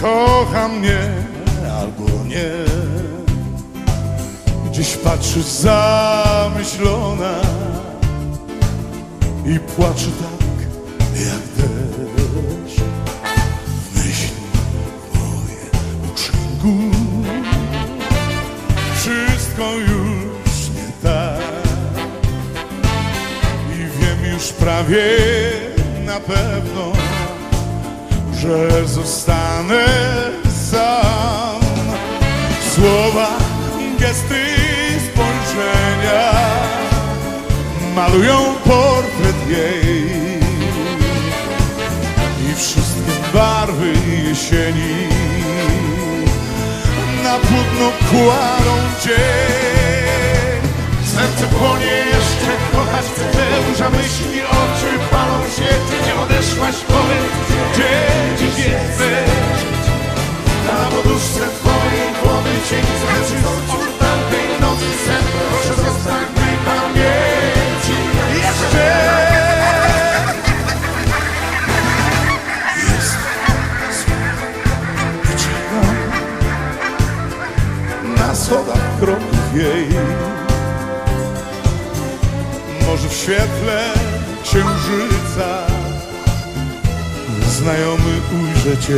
kocha mnie albo nie. Gdzieś patrzy zamyślona i płacze tak jak deszcz. W myśli moje uczynku wszystko już nie tak i wiem już prawie na pewno, że zostanę sam. Słowa, gesty, spojrzenia malują portret jej i wszystkie barwy jesieni na płótno kładą dzień. Schodach kroków jej. Może w świetle księżyca znajomy ujrzę cię.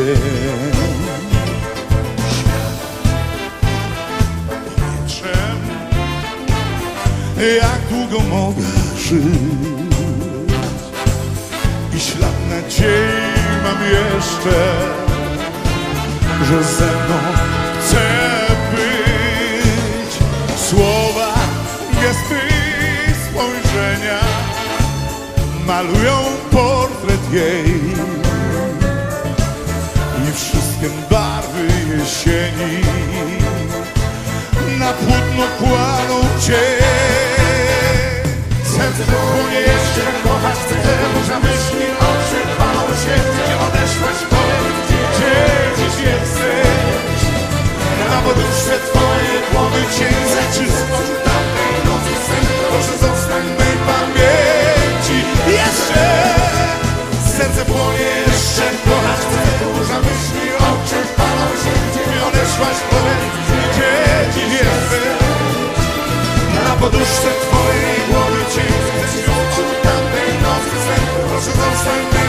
Powietrzem, jak długo mogę żyć i ślad nadziei mam jeszcze, że ze mną Słowa, gesty, spojrzenia malują portret jej i wszystkie barwy jesieni na płótno kładą cię. Serce płonie jeszcze, kochać chcę, poduszce twojej głowy cień Od tamtej nocy sen Proszę zostań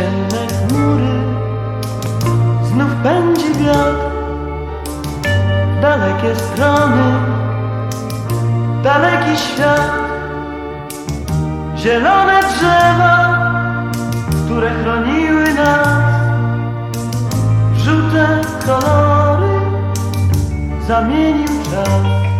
Jesienne chmury. Znów będzie wiatr Dalekie strony. Daleki świat. Zielone drzewa Które chroniły nas. Żółte kolory Zamienił czas